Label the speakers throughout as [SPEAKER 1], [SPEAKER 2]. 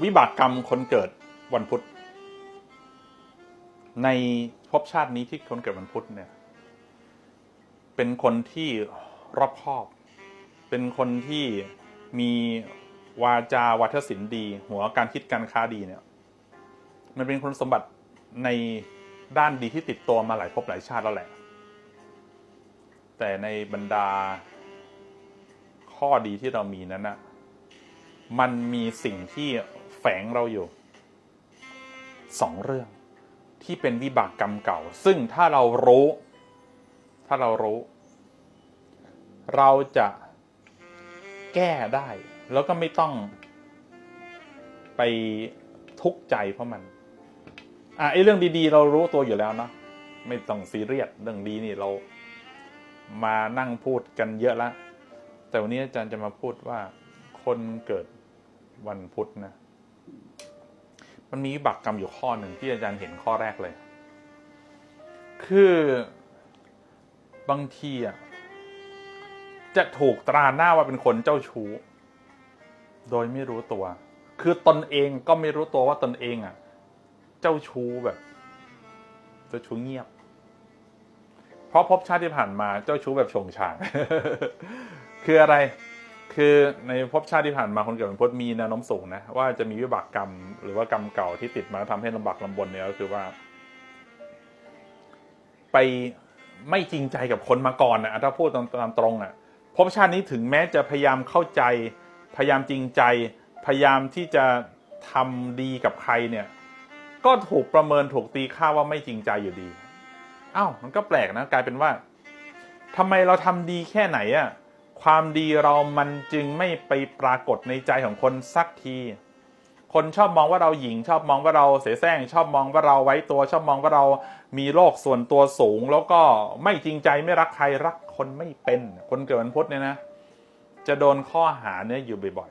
[SPEAKER 1] วิบากกรรมคนเกิดวันพุธ ในภพชาตินี้ที่คนเกิดวันพุธเนี่ย เป็นคนที่รอบคอบ เป็นคนที่มีวาจาวัฒศิลป์ดี หัวการคิดการค้าดีเนี่ย มันเป็นคุณสมบัติในด้านดีที่ติดตัวมาหลายภพหลายชาติแล้วแหละ แต่ในบรรดาข้อดีที่เรามีนั้นนะมันมีสิ่งที่ แฝงเราอยู่สองเรื่องที่เป็นวิบากกรรมเก่า ซึ่งถ้าเรารู้ ถ้าเรารู้ เราจะแก้ได้ แล้วก็ไม่ต้องไปทุกข์ใจเพราะมัน อะไอ้เรื่องดีๆ เรารู้ตัวอยู่แล้วเนาะไม่ต้องซีเรียสเรื่องดีนี่เรา มานั่งพูดกันเยอะล้วแต่วันนี้อาจารย์จะมาพูดว่า คนเกิดวันพุธนะ มันมีบากกรรมอยู่ข้อหนึ่งที่อาจารย์เห็นข้อแรกเลย คือบางทีอะจะถูกตราหน้าว่าเป็นคนเจ้าชู้ โดยไม่รู้ตัว คือตนเองก็ไม่รู้ตัวว่าตนเองอะ เจ้าชู้แบบเจ้าชู้เงียบ เพราะภพชาติที่ผ่านมาเจ้าชู้แบบชงชาง คืออะไร คือในภพชาติที่ผ่านมาคนเกิดวันพุธมีแนวโน้มสูงนะว่าจะมีวิบากกรรม หรือว่ากรรมเก่าที่ติดมาทำให้ลำบากลำบนเนี่ยก็คือว่า ไปไม่จริงใจกับคนมาก่อนนะถ้าพูดตามตามตรงอะภพชาตินี้ถึงแม้จะพยายามเข้าใจ พยายามจริงใจ พยายามที่จะทำดีกับใครเนี่ย ก็ถูกประเมินถูกตีค่าว่าไม่จริงใจอยู่ดีอ้าวมันก็แปลกนะ กลายเป็นว่าทำไมเราทำดีแค่ไหนอะ ความดีเรามันจึงไม่ไปปรากฏในใจของคนสักที คนชอบมองว่าเราหญิงชอบมองว่าเราเสแสร้ง ชอบมองว่าเราไว้ตัว ชอบมองว่าเรามีโลกส่วนตัวสูง แล้วก็ไม่จริงใจไม่รักใครรักคนไม่เป็น คนเกิดวันพุธเนี่ยนะ จะโดนข้อหาเนี่ยอยู่บ่อย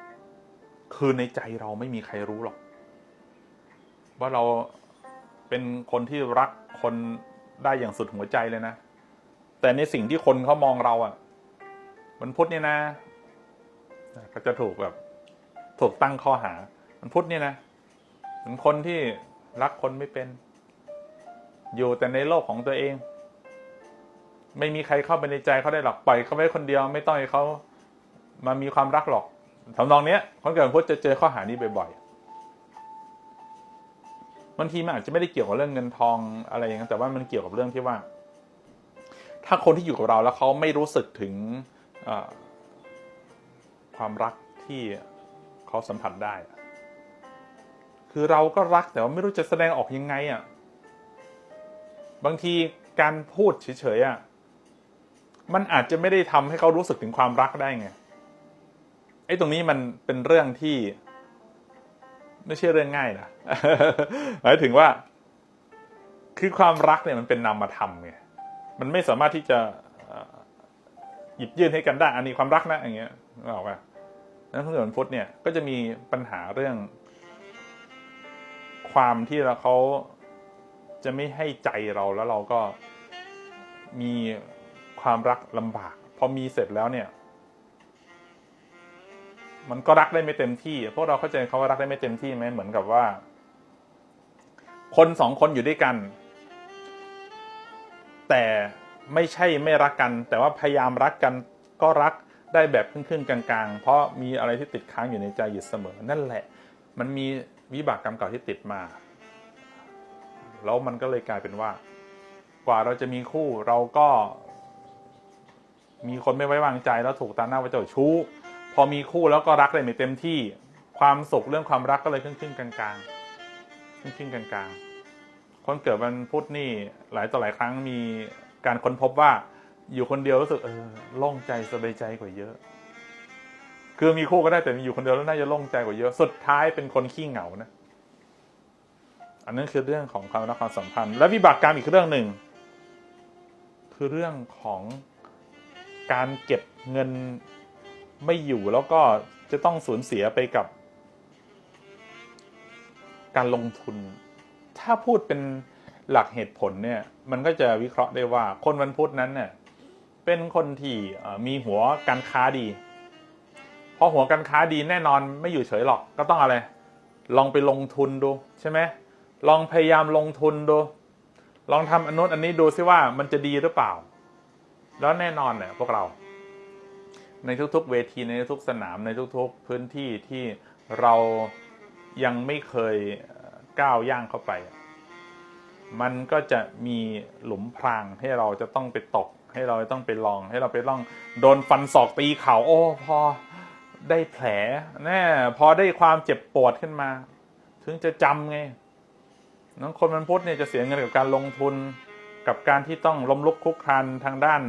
[SPEAKER 1] ๆ คือในใจเราไม่มีใครรู้หรอก ว่าเราเป็นคนที่รักคนได้อย่างสุดหัวใจเลยนะ แต่ในสิ่งที่คนเขามองเราอะ่ะมันพุธเนี่ยนะก็จะถูกแบบ ถูกตั้งข้อหา มันพุธเนี่ยนะเป็นคนที่รักคนไม่เป็น อยู่แต่ในโลกของตัวเอง ไม่มีใครเข้าไปในใจเขาได้หรอกปล่อยเขาไว้คนเดียว ไม่ต้องให้เขามามีความรักหรอกทำนองเนี้ยคนเกิดพุทธจะเจอข้อหานี้บ่อยๆบางทีมันอาจจะไม่ได้เกี่ยวกับเรื่องเงินทองอะไรอย่างนั้นแต่ว่ามันเกี่ยวกับเรื่องที่ว่า ถ้าคนที่อยู่กับเราแล้วเขาไม่รู้สึกถึงความรักที่เขาสัมผัสได้ คือเราก็รักแต่ว่าไม่รู้จะแสดงออกยังไงอะ บางทีการพูดเฉยๆอะ มันอาจจะไม่ได้ทำให้เขารู้สึกถึงความรักได้ไง ไอ้ตรงนี้มันเป็นเรื่องที่ ไม่ใช่เรื่องง่ายนะ หมายถึงว่า คือความรักเนี่ยมันเป็นนามธรรมไง มันไม่สามารถที่จะหยิบยื่นให้กันได้อันนี้ความรักนะอย่างเงี้ยนึกออกป่ะนั้นพระเกิดวันพุธเนี่ยก็จะมีปัญหาเรื่อง ความที่เราเขาจะไม่ให้ใจเราแล้วเราก็มีความรักลำบาก พอมีเสร็จแล้วเนี่ย มันก็รักได้ไม่เต็มที่พวกเราเข้าใจเขาว่ารักได้ไม่เต็มที่ไหมเหมือนกับว่า คนสองคนอยู่ด้วยกัน แต่ไม่ใช่ไม่รักกัน แต่ว่าพยายามรักกันก็รักได้แบบครึ่งๆกลางๆ เพราะมีอะไรที่ติดค้างอยู่ในใจอยู่เสมอ นั่นแหละ มันมีวิบากกรรมเก่าที่ติดมา แล้วมันก็เลยกลายเป็นว่า กว่าเราจะมีคู่เราก็ มีคนไม่ไว้วางใจแล้วถูกตาหน้าว่าเจ้าชู้ พอมีคู่แล้วก็รักได้ไม่เต็มที่ ความสุขเรื่องความรักก็เลยครึ่งๆกลางๆครึ่งๆกลางๆ คนเกิดวันพุธนี่หลายต่อหลายครั้งมีการค้นพบว่า อยู่คนเดียวรู้สึกเออโล่งใจสบายใจกว่าเยอะ คือมีคู่ก็ได้แต่อยู่คนเดียวแล้วน่าจะโล่งใจกว่าเยอะสุดท้ายเป็นคนขี้เหงานะ อันนั้นคือเรื่องของความรักความสัมพันธ์ และวิบากกรรมอีกเรื่องหนึ่งคือเรื่องของการเก็บเงินไม่อยู่แล้วก็จะต้องสูญเสียไปกับ การลงทุน ถ้าพูดเป็นหลักเหตุผลเนี่ยมันก็จะวิเคราะห์ได้ว่าคนวันพุธนั้นเนี่ยเป็นคนที่มีหัวการค้าดีพอหัวการค้าดีแน่นอนไม่อยู่เฉยหรอกก็ต้องอะไร ลองไปลงทุนดูใช่ไหมลองพยายามลงทุนดู ลองทำอนนู้นอันนี้ดูซิว่ามันจะดีหรือเปล่า แล้วแน่นอนเนี่ยพวกเรา ในทุกๆ เวทีในทุกสนามในทุกๆ พื้นที่ที่เรายังไม่เคยก้าวย่างเข้าไป มันก็จะมีหลุมพรางให้เราจะต้องไปตก ให้เราต้องไปลอง ให้เราไปลองโดนฟันศอกตีเข่าโอ้พอได้แผลแน่พอได้ความเจ็บปวดขึ้นมา ถึงจะจำไงน้องคนมันพุทธเนี่ยจะเสียเงินกับการลงทุนกับการที่ต้องล้มลุกคุกคลานทางด้าน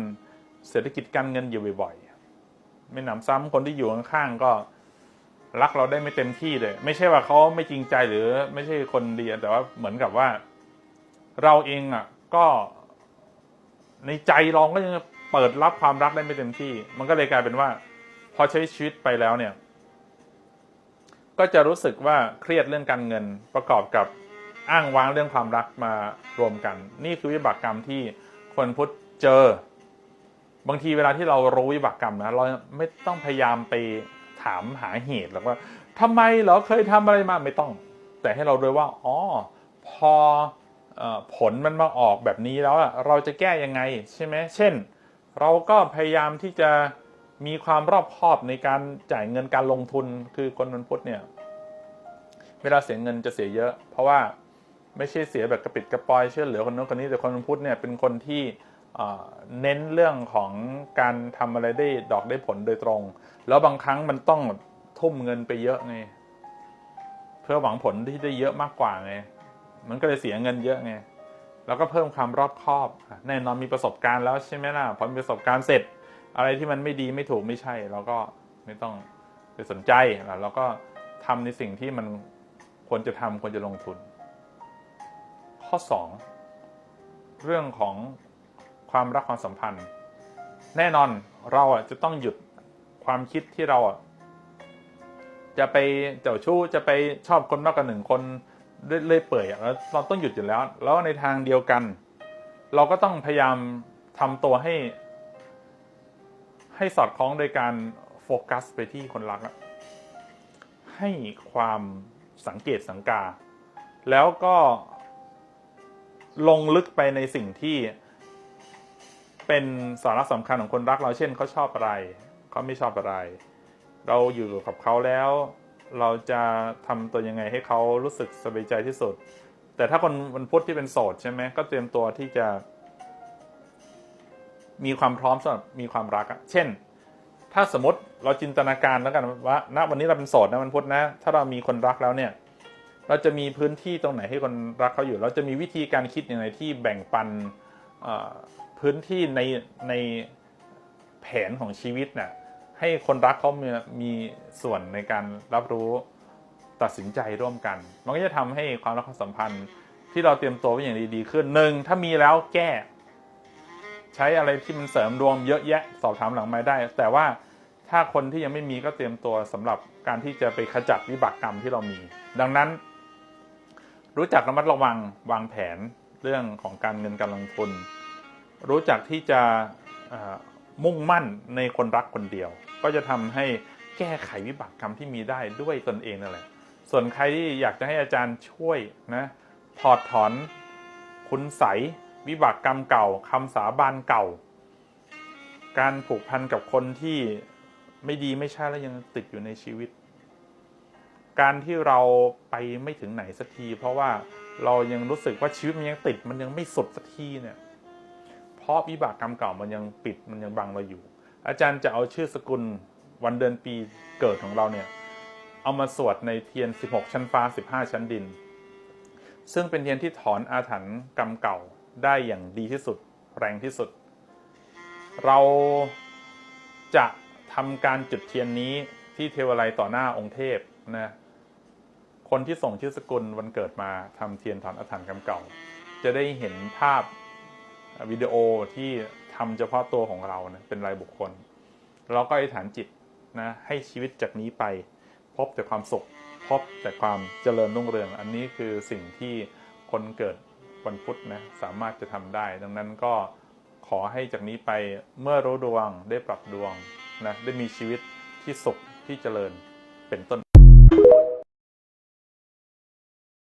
[SPEAKER 1] เศรษฐกิจการเงินอยู่บ่อยๆ ไม่หนำซ้ำคนที่อยู่ข้างๆก็รักเราได้ไม่เต็มที่เลย ไม่ใช่ว่าเขาไม่จริงใจหรือไม่ใช่คนดีแต่ว่าเหมือนกับว่า เราเองอะก็ในใจเราก็ยังเปิดรับความรักได้ไม่เต็มที่ มันก็เลยกลายเป็นว่า พอใช้ชีวิตไปแล้วเนี่ย ก็จะรู้สึกว่าเครียดเรื่องการเงินประกอบกับอ้างว้างเรื่องความรักมารวมกัน นี่คือวิบากกรรมที่คนพุทธเจอ บางทีเวลาที่เรารู้วิบากกรรมนะเราไม่ต้องพยายามไปถามหาเหตุหรอกว่าทำไมเหรอเคยทำอะไรมาไม่ต้อง แต่ให้เรารู้วยว่าอ๋อพอ ผลมันมาออกแบบนี้แล้วเราจะแก้ยังไงใช่ไหมเช่น เราก็พยายามที่จะมีความรอบคอบในการจ่ายเงินการลงทุนคือคนวันพุทธเนี่ย เวลาเสียเงินจะเสียเยอะ เพราะว่าไม่ใช่เสียแบบกระปิดกระปอยเชื่อเหลือคนนู้นคนนี้แต่คนวันพุทธเนี่ยเป็นคนที่เอ่อเน้นเรื่องของการทำอะไรได้ดอกได้ผลโดยตรง แล้วบางครั้งมันต้องทุ่มเงินไปเยอะไงเพื่อหวังผลที่ได้เยอะมากกว่าไง มันก็เลยเสียเงินเยอะไงแล้วก็เพิ่มความรอบคอบแน่นอนมีประสบการณ์แล้วใช่ไหมล่ะพอมีประสบการณ์เสร็จ อะไรที่มันไม่ดีไม่ถูกไม่ใช่เราก็ไม่ต้องไปสนใจแล้วเราก็ทำในสิ่งที่มันควรจะทำควรจะลงทุน ข้อ 2 เรื่องของความรักความสัมพันธ์ แน่นอนเราอะจะต้องหยุดความคิดที่เราอะจะไปเจ้าชู้จะไปชอบคนมากกว่าหนึ่งคน เรื่อยเปื่อยแล้วเราต้องหยุดอยู่แล้ว แล้วในทางเดียวกัน เราก็ต้องพยายามทำตัวให้ ให้สอดคล้องโดยการโฟกัสไปที่คนรักให้ความสังเกตสังกา แล้วก็ลงลึกไปในสิ่งที่เป็นสาระสำคัญของคนรักเราเช่นเขาชอบอะไร เขาไม่ชอบอะไร เราอยู่กับเขาแล้ว เราจะทำตัวยังไงให้เขารู้สึกสบายใจที่สุด แต่ถ้าคนวันพุธที่เป็นโสดใช่ไหมก็เตรียมตัวที่จะ มีความพร้อมสำหรับมีความรักอะเช่น ถ้าสมมติเราจินตนาการแล้วกันว่าณวันนี้เราเป็นโสดนะมันพุธนะ ถ้าเรามีคนรักแล้วเนี่ย เราจะมีพื้นที่ตรงไหนให้คนรักเขาอยู่ เราจะมีวิธีการคิดอย่างไรที่แบ่งปันพื้นที่ในในแผนของชีวิตน่ะ ให้คนรักเขามีมีส่วนในการรับรู้ตัดสินใจร่วมกัน มันก็จะทำให้ความรักความสัมพันธ์ที่เราเตรียมตัวไว้อย่างดีดีขึ้นหนึ่งถ้ามีแล้วแก้ ใช้อะไรที่มันเสริมดวงเยอะแยะสอบถามหลังไม้ได้ แต่ว่าถ้าคนที่ยังไม่มีก็เตรียมตัวสำหรับการที่จะไปขจัดวิบากกรรมที่เรามี ดังนั้น รู้จักระมัดระวังวางแผนเรื่องของการเงินการลงทุน รู้จักที่จะมุ่งมั่นในคนรักคนเดียว ก็จะทำให้แก้ไขวิบากกรรมที่มีได้ด้วยตนเองนั่นแหละ ส่วนใครที่อยากจะให้อาจารย์ช่วยนะถอดถอนคุณใสวิบากกรรมเก่าคำสาบานเก่า การผูกพันกับคนที่ไม่ดีไม่ใช่แล้วยังติดอยู่ในชีวิต การที่เราไปไม่ถึงไหนสักที เพราะว่าเรายังรู้สึกว่าชีวิตมันยังติดมันยังไม่สุดสักทีเนี่ย เพราะวิบากกรรมเก่ามันยังปิดมันยังบังเราอยู่ อาจารย์จะเอาชื่อสกุลวันเดือนปีเกิดของเราเนี่ย เอามาสวดในเทียน 16 ชั้นฟ้า 15 ชั้นดิน ซึ่งเป็นเทียนที่ถอนอาถรรพ์กรรมเก่าได้อย่างดีที่สุด แรงที่สุด เราจะทำการจุดเทียนนี้ที่เทวไลต่อหน้าองค์เทพนะคนที่ส่งชื่อสกุลวันเกิดมาทำเทียนถอนอาถรรพ์กรรมเก่า จะได้เห็นภาพวิดีโอที่ ทำเฉพาะตัวของเรานะเป็นรายบุคคล เราก็อธิษฐานจิตนะให้ชีวิตจากนี้ไป พบแต่ความสุข พบแต่ความเจริญรุ่งเรือง อันนี้คือสิ่งที่คนเกิดวันพุธนะสามารถจะทำได้ ดังนั้นก็ขอให้จากนี้ไปเมื่อรู้ดวงได้ปรับดวงนะได้มีชีวิตที่สุขที่เจริญเป็นต้น